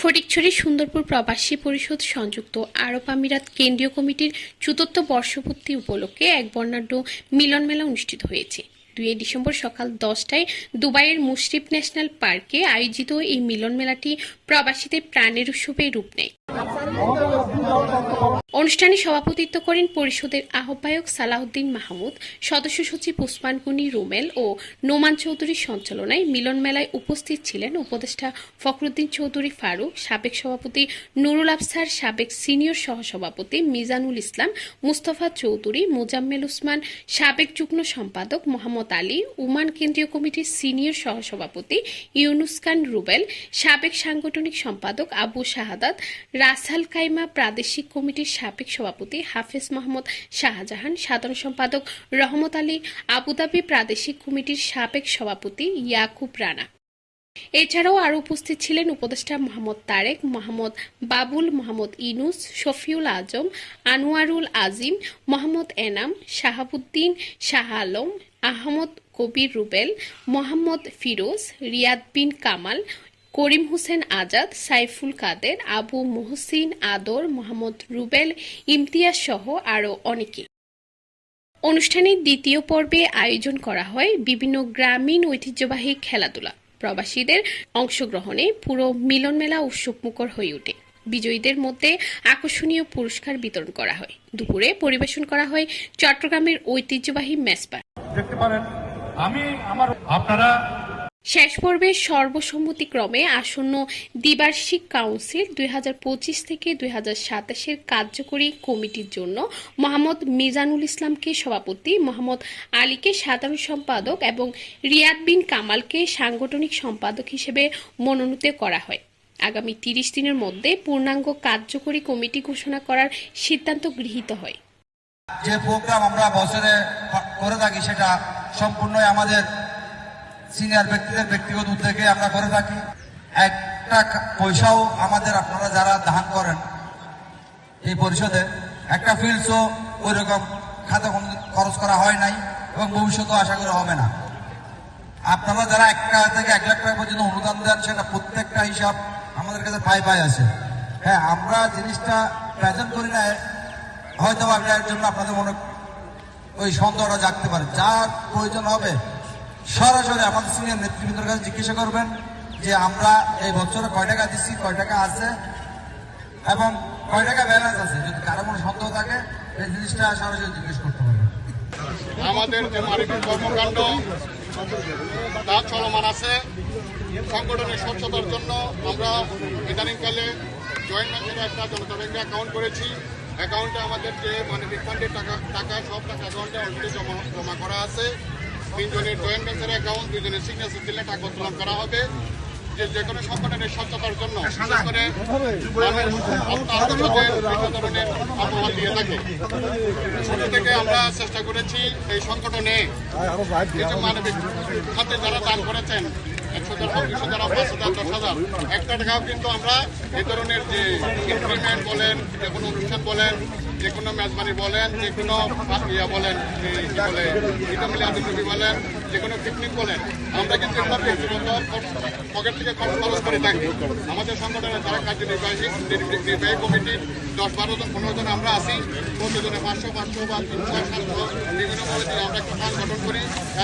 ফটিকছড়ি সুন্দরপুর প্রবাসী পরিষদ সংযুক্ত আরব আমিরাত কেন্দ্রীয় কমিটির চতুর্থ বর্ষপূর্তি উপলক্ষে এক বর্ণাঢ্য মিলন মেলা অনুষ্ঠিত হয়েছে। দুই ডিসেম্বর সকাল দশটায় দুবাইয়ের মুশরিফ ন্যাশনাল পার্কে আয়োজিত এই মিলন মেলাটি প্রবাসীদের প্রাণের উৎসবে রূপ নেয়। অনুষ্ঠানে সভাপতিত্ব করেন পরিষদের আহ্বায়ক সালাউদ্দিন মাহমুদ, সদস্য সচিব উসমান রুমেল ও নোমান চৌধুরীর সঞ্চালনায় মিলন মেলায় উপস্থিত ছিলেন উপদেষ্টা ফখরুদ্দিন চৌধুরী ফারুক, সাবেক সভাপতি নুরুল আফসার, সাবেক সিনিয়র সহসভাপতি মিজানুল ইসলাম, মুস্তফা চৌধুরী, মোজাম্মেল উসমান, সাবেক যুগ্ম সম্পাদক মোহাম্মদ আলী, উমান কেন্দ্রীয় কমিটির সিনিয়র সহসভাপতি ইউনুস খান রুবেল, সাবেক সাংগঠনিক সম্পাদক আবু শাহাদাত, রাসাল কাইমা প্রাদেশিক কমিটির সাবেক সভাপতি হাফেজ মোহাম্মদ শাহজাহান, সাধারণ সম্পাদক রহমত আলী, আবুধাবি প্রাদেশিক কমিটির সাবেক সভাপতি ইয়াকুব রানা। এছাড়াও আরও উপস্থিত ছিলেন উপদেষ্টা মোহাম্মদ তারেক, মোহাম্মদ বাবুল মোহাম্মদ ইনুস, শফিউল আজম, আনোয়ারুল আজিম, মোহাম্মদ এনাম, শাহাবুদ্দিন শাহ আলম, আহমদ কবির রুবেল, মোহাম্মদ ফিরোজ, রিয়াদ বিন কামাল করিম হোসেন আজাদ, সাইফুল কাদের, আবু মোহসিন আদর, মোহাম্মদ রুবেল, ইমতিয়াজ সহ আরও অনেকে। অনুষ্ঠানের দ্বিতীয় পর্বে আয়োজন করা হয় বিভিন্ন গ্রামীণ ঐতিহ্যবাহী খেলাধুলা। প্রবাসীদের অংশগ্রহণে পুরো মিলন মেলা উৎসবমুখর হয়ে ওঠে। বিজয়ীদের মধ্যে আকর্ষণীয় পুরস্কার বিতরণ করা হয়। দুপুরে পরিবেশন করা হয় চট্টগ্রামের ঐতিহ্যবাহী মেসপা দেখতে পারেন, আমি আমার আপনারা শেষ পর্বে সর্বসম্মতিক্রমে আসন্ন দ্বিবার্ষিক কাউন্সিল দুই হাজার পঁচিশ থেকে দুই এর কার্যকরী কমিটির জন্য মোহাম্মদ মিজানুল ইসলামকে সভাপতি, মোহাম্মদ আলীকে সাধারণ সম্পাদক এবং রিয়াদ বিন কামালকে সাংগঠনিক সম্পাদক হিসেবে মনোনীত করা হয়। আগামী তিরিশ দিনের মধ্যে পূর্ণাঙ্গ কার্যকরী কমিটি ঘোষণা করার সিদ্ধান্ত গৃহীত হয়। যে প্রোগ্রাম আমরা বছরে করে থাকি সেটা সম্পূর্ণই আমাদের সিনিয়র ব্যক্তিদের ব্যক্তিগত উদ্যোগে আমরা করে থাকি। একটা পয়সাও আমাদের আপনারা যারা দান করেন এই পরিষদে, একটা ফিল্ডসও ওই রকম খাতে খরচ করা হয় নাই এবং ভবিষ্যতেও আশা করে হবে না। আপনারা যারা এক টাকা থেকে এক লাখ টাকা পর্যন্ত অনুদান দেন, সেটা প্রত্যেকটা হিসাব আমাদের কাছে পাই পাই আছে। হ্যাঁ আমরা জিনিসটা প্রেজেন্ট করি না হয়তো এটার জন্য আপনাদের মনে ওই সন্দেহটা জাগতে পারে। যার প্রয়োজন হবে সরাসরি আমাদের সিনিয়র নেতৃবৃন্দের কাছে জিজ্ঞাসা করবেন যে আমরা এই বছরে কয় টাকা দিচ্ছি, কয় টাকা আছে এবং কয় টাকা ব্যালেন্স আছে। যদি কারও কোনো সন্দেহ থাকে, এই জিনিসটা সরাসরি জিজ্ঞেস করতে পারবেন আমাদের যে মানবিক কর্মকাণ্ড, তা চলমান আছে। সংগঠনের স্বচ্ছতার জন্য আমরা ইদানিংকালে জয়েন্ট ব্যাংকের একটা জনতা ব্যাংকে অ্যাকাউন্ট করেছি। অ্যাকাউন্টে আমাদের যে মানবিক ফান্ডের টাকা টাকা, সব টাকা অ্যাকাউন্টে অলরেডি জমা জমা করা আছে। তিনজনের জয়েন্ট ভেঞ্চার অ্যাকাউন্ট দুজনের সিগনেচার দিলে টাকা উত্তোলন করা হবে। যে যে কোনো সংগঠনের স্বচ্ছতার জন্য ধরনের অপমান দিয়ে থাকে। ছোট থেকে আমরা চেষ্টা করেছি এই সংগঠনে কিছু মানবিক খাতে যারা দান করেছেন একশো ইনক্রিমেন্ট বলেন, যে কোনো বলেন, যে কোনো বলেন বলেন বলে, ইটামলি আদিনবী বলেন, যে কোনো পিকনিক বলেন, আমরা কিন্তু পকেট থেকে খরচ খরচ আমাদের সংগঠনের যারা কার্যনির্বাহী, নির্বাহী কমিটির দশ বারো জন, পনেরো জন আমরা আছি, প্রতিজনে পাঁচশো পাঁচশো বা তিনশো, সাতশো, বিভিন্ন আমরা একটা ফান্ড গঠন করি।